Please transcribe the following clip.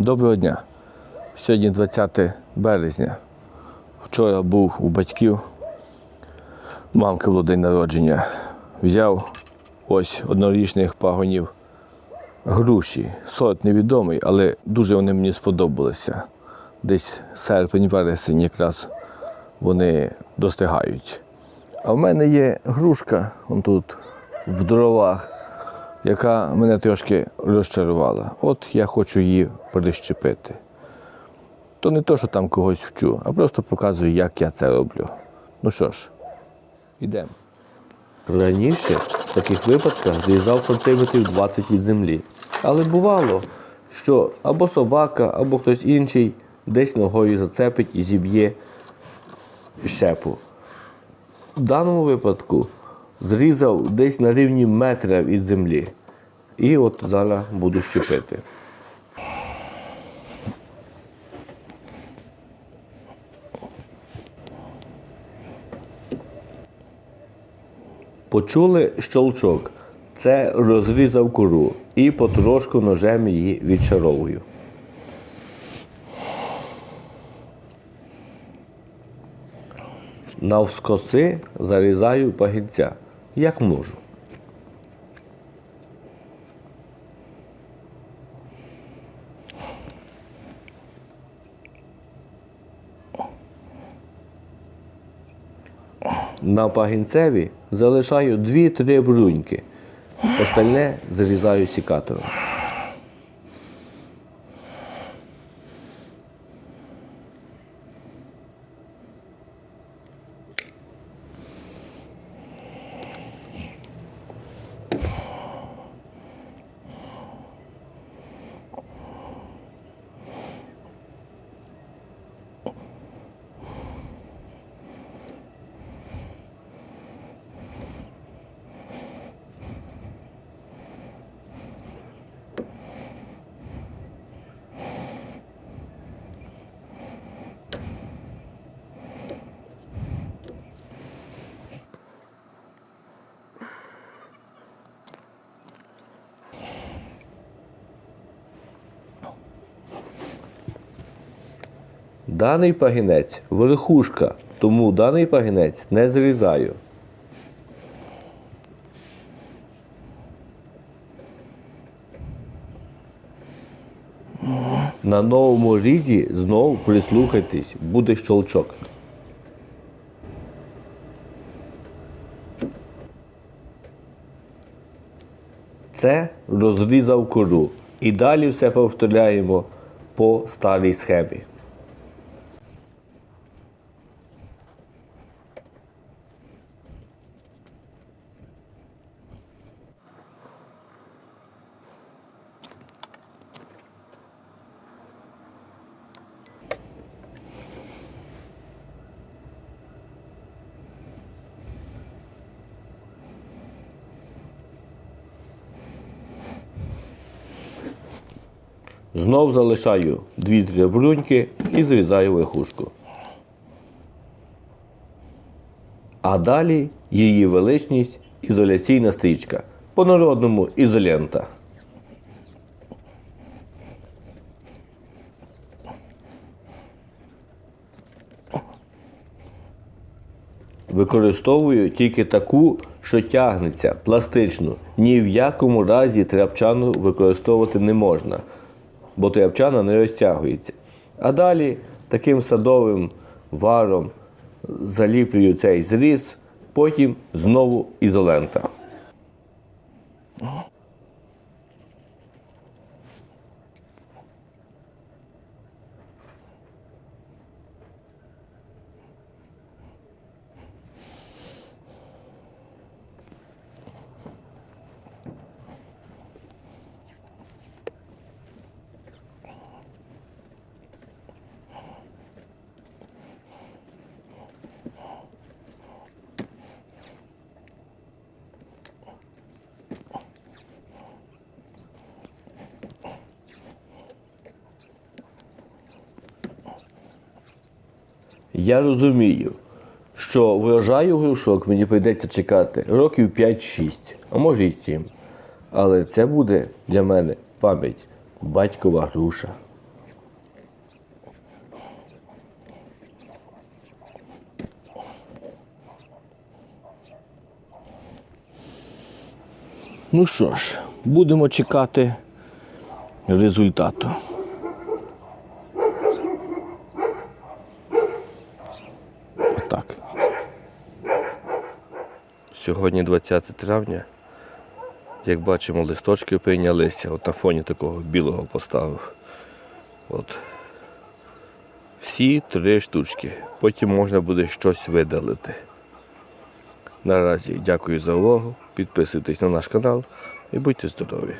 Доброго дня. Сьогодні 20 березня. Вчора був у батьків. Мамки було день народження. Взяв ось однорічних пагонів груші. Сорт невідомий, але дуже вони мені сподобалися. Десь серпень, вересень якраз вони достигають. А в мене є грушка он тут в дровах, яка мене трошки розчарувала. От я хочу її перещепити. То не то, що там когось вчу, а просто показую, як я це роблю. Ну що ж, йдемо. Раніше в таких випадках зрізав сантиметрів 20 від землі. Але бувало, що або собака, або хтось інший десь ногою зацепить і зіб'є щепу. В даному випадку зрізав десь на рівні метра від землі. І от зараз буду щепити. Почули щолчок. Це розрізав кору і потрошку ножем її відчаровую. Навскоси зарізаю пагінця, як можу. На пагінцеві залишаю 2-3 бруньки. Остальне зрізаю сікатором. Даний пагінець верхушка, тому даний пагінець не зрізаю. На новому різі знову прислухайтесь, буде щолчок. Це розрізав кору. І далі все повторяємо по старій схемі. Знов залишаю 2-3 бруньки і зрізаю верхушку. А далі її величність ізоляційна стрічка. По-народному ізолента. Використовую тільки таку, що тягнеться, пластичну. Ні в якому разі тряпчану використовувати не можна, бо тряпчана не розтягується. А далі таким садовим варом заліплюю цей зріз, потім знову ізолента. Я розумію, що врожаю грушок мені прийдеться чекати років 5-6, а може і 7. Але це буде для мене пам'ять батькова груша. Ну що ж, будемо чекати результату. Сьогодні 20 травня. Як бачимо, листочки прийнялися. От на фоні такого білого поставив. От. Всі три штучки. Потім можна буде щось видалити. Наразі дякую за увагу. Підписуйтесь на наш канал і будьте здорові.